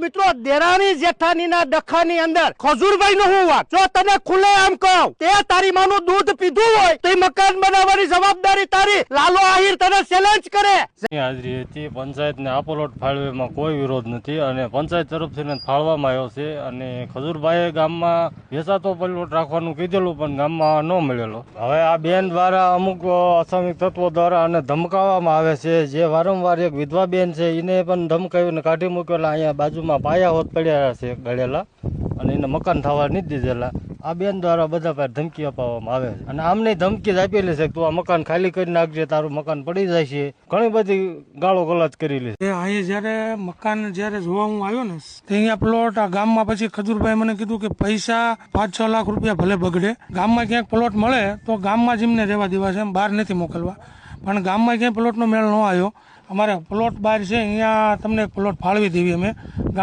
મિત્રો, દેરાણી જેઠાણીના ડખાની અંદર ખજુરભાઈ નો હું વાત. જો તને ખુલ્લે આમ કહું, તે તારી માનું દૂધ પીધું હોય, તો મકાન બનાવવાની જવાબદારી તારી. લાલો આહિર તને ચેલેન્જ કરે. હાજરી હતી, પંચાયતને આપોલોટ પ્લોટ ફાળવેમાં કોઈ વિરોધ નથી અને પંચાયત તરફથી ફાળવામાં આવ્યો છે અને ખજૂરભાઈએ ગામમાં વેચાતો પલોટ રાખવાનું કીધેલું, પણ ગામમાં ન મળેલો. હવે આ બેન દ્વારા અમુક અસામિક તત્વો દ્વારા અને ધમકાવવામાં આવે છે. જે વારંવાર એક વિધવા બેન છે એને પણ ધમકાવીને કાઢી મૂકેલા અહીંયા બાજુમાં પાયા હોત પડ્યા છે ગળેલા અને એને મકાન થવા નહીં દીધેલા. આ બેન દ્વારા બધા પાસે ધમકી અપાવવામાં આવે છે. અને આમને ધમકી જ આપેલી છે કે તું આ મકાન ખાલી કરી નાખજે, તારું મકાન પડી જાય છે ઘણી બધી ગાળો ગલાજ કરેલી છે. અહીં જ્યારે મકાન જ્યારે જોવા હું આવ્યો ને અહીંયા પ્લોટ આ ગામમાં પછી ખજૂરભાઈ મને કીધું કે પૈસા પાંચ છ લાખ રૂપિયા ભલે બગડે. ગામમાં ક્યાંક પ્લોટ મળે તો ગામમાં જ એમને રહેવા દેવા છે, એમ બહાર નથી મોકલવા. પણ ગામમાં ક્યાંય પ્લોટનો મેળ ન આવ્યો. અમારે પ્લોટ બહાર છે અહીંયા તમને પ્લોટ ફાળવી દેવી અમે. ગામ